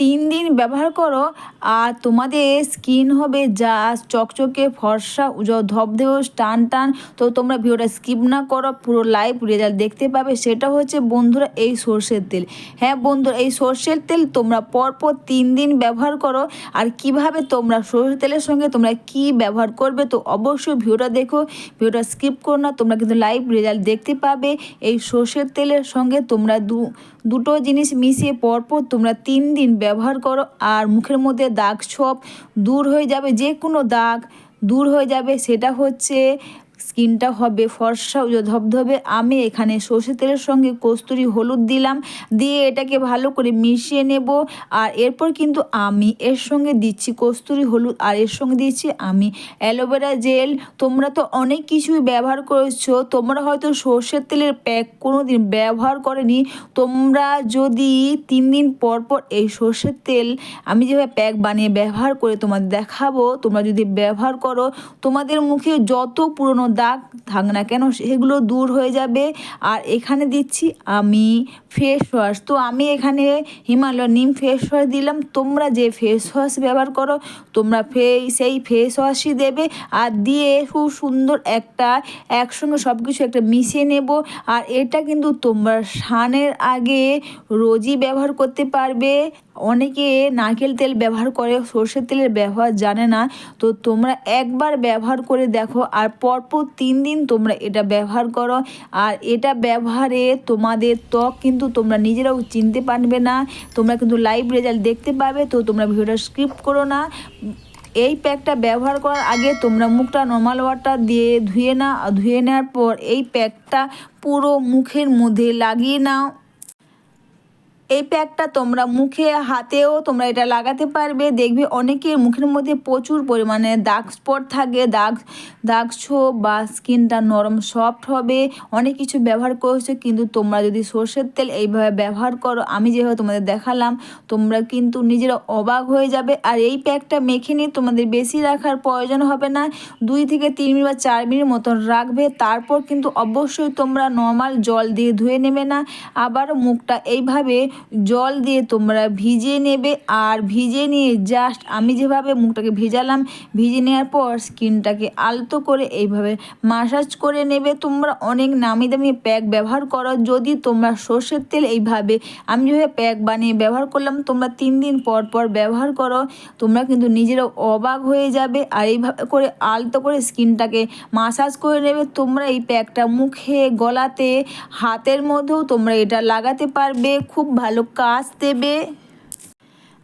তিন দিন ব্যবহার করো, আর তোমাদের স্কিন হবে যা চকচকে, ফর্সা, উজ্জ্বল ধবধেও টান টান। তো তোমরা ভিডিওটা স্কিপ না করো, পুরো লাইভ রেজাল্ট দেখতে পাবে। সেটা হচ্ছে বন্ধুরা এই সর্ষের তেল। হ্যাঁ বন্ধুরা, এই সর্ষের তেল তোমরা পরপর তিন দিন ব্যবহার করো। আর কীভাবে তোমরা সর্ষের তেলের সঙ্গে তোমরা কি ব্যবহার করবে, তো অবশ্যই ভিডিওটা দেখো। ভিডিওটা স্কিপ করো না, তোমরা কিন্তু লাইভ রেজাল্ট দেখতে পাবে। এই সর্ষের তেলের সঙ্গে তোমরা দু, দুটো জিনিস মিশিয়ে পরপর তোমরা তিন দিন ব্যবহার করো আর মুখের মধ্যে দাগ ছোপ দূর হয়ে যাবে, যে কোনো দাগ দূর হয়ে যাবে, সেটা হচ্ছে স্কিনটা হবে ফর্সা ধবধবে। আমি এখানে সর্ষে তেলের সঙ্গে কস্তুরি হলুদ দিলাম। দিয়ে এটাকে ভালো করে মিশিয়ে নেব। আর এরপর কিন্তু আমি এর সঙ্গে দিচ্ছি কস্তুরি হলুদ। আর এর সঙ্গে দিচ্ছি আমি অ্যালোভেরা জেল। তোমরা তো অনেক কিছুই ব্যবহার করেছ। তোমরা হয়তো সর্ষের তেলের প্যাক কোনো দিন ব্যবহার করেনি। তোমরা যদি তিন দিন পর পর এই সর্ষের তেল আমি যেভাবে প্যাক বানিয়ে ব্যবহার করে তোমাদের দেখাবো, তোমরা যদি ব্যবহার করো, তোমাদের মুখে যত পুরনো দাগ থাক না কেন, সেগুলো দূর হয়ে যাবে। আর এখানে দিচ্ছি আমি ফেস ওয়াশ তো আমি এখানে হিমালয় নিম ফেস ওয়াশ দিলাম। তোমরা যে ফেস ওয়াশ ব্যবহার করো, তোমরা ফে সেই ফেস ওয়াশই দেবে। আর দিয়ে খুব সুন্দর একটা একসঙ্গে সব কিছু একটা মিশিয়ে নেব। আর এটা কিন্তু তোমরা স্নানের আগে রোজই ব্যবহার করতে পারবে। অনেকে নারকেল তেল ব্যবহার করে, সর্ষের তেলের ব্যবহার জানে না। তো তোমরা একবার ব্যবহার করে দেখো আর পরপর তিন দিন তোমরা এটা ব্যবহার করো। আর এটা ব্যবহারে তোমাদের ত্বক কিন্তু তোমরা নিজেরাও চিনতে পারবে না। তোমরা কিন্তু লাইভ রেজাল্ট দেখতে পাবে, তো তোমরা ভিডিওটা স্ক্রিপ্ট করো না। এই প্যাকটা ব্যবহার করার আগে তোমরা মুখটা নর্মাল ওয়াটার দিয়ে ধুয়ে না, ধুয়ে নেওয়ার পর এই প্যাকটা পুরো মুখের মধ্যে লাগিয়ে নাও। এই প্যাকটা তোমরা মুখে, হাতেও তোমরা এটা লাগাতে পারবে। দেখবে অনেকের মুখের মধ্যে প্রচুর পরিমাণে দাগ স্পট থাকে। দাগ দাগ ছোপ বা স্কিনটা নরম, সফট হবে। অনেক কিছু ব্যবহার করেছ, কিন্তু তোমরা যদি সর্ষের তেল এইভাবে ব্যবহার করো, আমি যেভাবে তোমাদের দেখালাম, তোমরা কিন্তু নিজেরা অবাক হয়ে যাবে। আর এই প্যাকটা মেখে নিয়ে তোমাদের বেশি রাখার প্রয়োজন হবে না। দুই থেকে তিন মিনিট বা চার মিনিট মতন রাখবে। তারপর কিন্তু অবশ্যই তোমরা নর্মাল জল দিয়ে ধুয়ে নেবে না। আবার মুখটা এইভাবে জল দিয়ে তোমরা ভিজিয়ে নেবে আর ভিজিয়ে নিয়ে জাস্ট আমি যেভাবে মুখটাকে ভেজালাম ভিজে নেওয়ার পর স্কিনটাকে আলতো করে এইভাবে মাসাজ করে নেবে। তোমরা অনেক নামি দামি প্যাক ব্যবহার করো। যদি তোমরা সর্ষের তেল এইভাবে আমি যেভাবে প্যাক বানিয়ে ব্যবহার করলাম, তোমরা তিন দিন পর পর ব্যবহার করো। তোমরা কিন্তু নিজেরাও অবাক হয়ে যাবে। আর এইভাবে করে আলতো করে স্কিনটাকে মাসাজ করে নেবে। তোমরা এই প্যাকটা মুখে, গলাতে, হাতের মধ্যেও তোমরা এটা লাগাতে পারবে। খুব ভালো কাজ দেবে।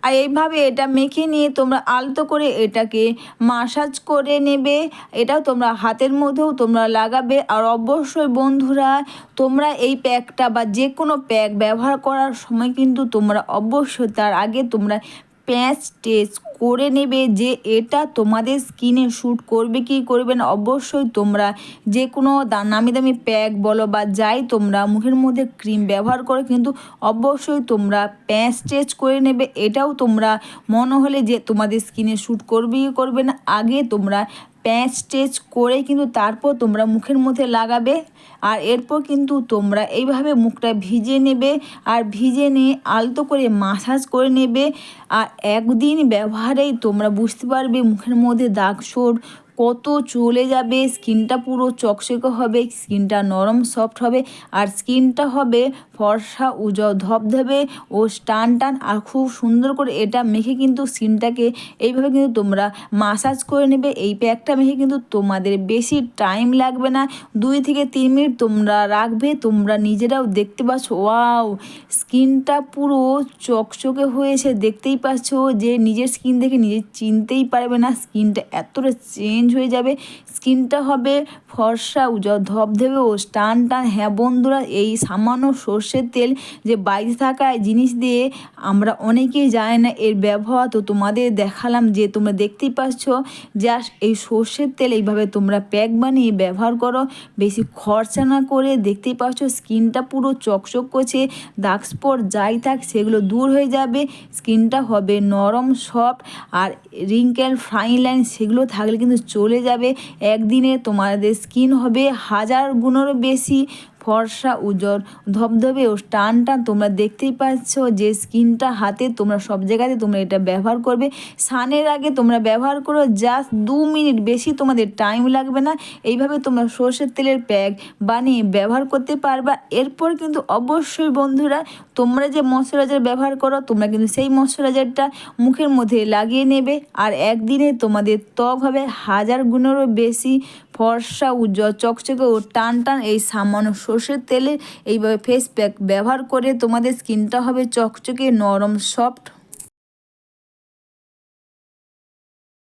আর এইভাবে এটা মেখে নিয়ে তোমরা আলতো করে এটাকে মাসাজ করে নেবে। এটাও তোমরা হাতের মধ্যেও তোমরা লাগাবে। আর অবশ্যই বন্ধুরা, তোমরা এই প্যাকটা বা যে কোনো প্যাক ব্যবহার করার সময় কিন্তু তোমরা অবশ্যই তার আগে তোমরা প্যাচ টেস্ট করে নেবে যে এটা তোমাদের স্কিনে শ্যুট করবে কি করবে না। অবশ্যই তোমরা যে কোনো নামি দামি প্যাক বলো বা যাই তোমরা মুখের মধ্যে ক্রিম ব্যবহার করো, কিন্তু অবশ্যই তোমরা প্যাঁচ টেস্ট করে নেবে। এটাও তোমরা মনে হলে যে তোমাদের স্কিনে শ্যুট করবে করবে না। আগে তোমরা প্যাঁচ টেচ করে কিন্তু তারপর তোমরা মুখের মধ্যে লাগাবে। আর এরপর কিন্তু তোমরা এইভাবে মুখটা ভিজে নেবে আর ভিজে নিয়ে আলতো করে মাসাজ করে নেবে। আর একদিন ব্যবহারেই তোমরা বুঝতে পারবে মুখের মধ্যে দাগ সোর কত চলে যাবে, স্কিনটা পুরো চকচকে হবে, স্কিনটা নরম সফট হবে, আর স্কিনটা হবে ফর্সা, উজ্জ্বল, ধবধবে ও টান টান, আর খুব সুন্দর করে এটা মেখে কিন্তু স্কিনটাকে এইভাবে কিন্তু তোমরা মাসাজ করে নেবে। এই প্যাকটা মেখে কিন্তু তোমাদের বেশি টাইম লাগবে না। দুই থেকে তিন মিনিট তোমরা রাখবে, তোমরা নিজেরাও দেখতে পাচ্ছ, ওয়াও! স্কিনটা পুরো চকচকে হয়েছে, দেখতেই পাচ্ছ যে নিজের স্কিন দেখে নিজে চিনতেই পারবে না, স্কিনটা এতটা চেঞ্জ হয়ে যাবে। স্কিনটা হবে ফর্সা ধবধবে ও টান টান। হ্যাঁ বন্ধুরা, এই সামান্য সর্ষের তেল যে বাইরে থাকা জিনিস দিয়ে আমরা অনেকেই জানি না এর ব্যবহার। তো তোমাদের দেখালাম যে তোমরা দেখতেই পাচ্ছ জাস্ট এই সর্ষের তেল এইভাবে তোমরা প্যাক বানিয়ে ব্যবহার করো। বেশি খরচা না করে দেখতেই পাচ্ছ, স্কিনটা পুরো চকচক করছে। দাগ স্পট যাই থাক, সেগুলো দূর হয়ে যাবে। স্কিনটা হবে নরম, সফট আর রিঙ্কেল, ফাইন লাইন, সেগুলো থাকলে কিন্তু চলে যাবে। একদিনে তোমাদের স্কিন হবে হাজার গুণেরও বেশি। ফর্সা উজ্জ্বল, ধবধবে ও টান টান। তোমরা দেখতেই পাচ্ছ যে স্কিনটা হাতে তোমরা সব জায়গাতে তোমরা এটা ব্যবহার করবে। স্নানের আগে তোমরা ব্যবহার করো জাস্ট দু মিনিট বেশি তোমাদের টাইম লাগবে না। এইভাবে তোমরা সর্ষের তেলের প্যাক বানিয়ে ব্যবহার করতে পারবা। এরপর কিন্তু অবশ্যই বন্ধুরা, তোমরা যে ময়শ্চারাইজার ব্যবহার করো, তোমরা কিন্তু সেই ময়শ্চারাইজারটা মুখের মধ্যে লাগিয়ে নেবে। আর একদিনে তোমাদের ত্বক হবে হাজার গুণেরও বেশি। ফর্সা, উজ্জ্বল, চকচকে ও টান টান এই সামান্য সর্ষের তেলে এইভাবে ফেস প্যাক ব্যবহার করে তোমাদের স্কিনটা হবে চকচকে, নরম সফট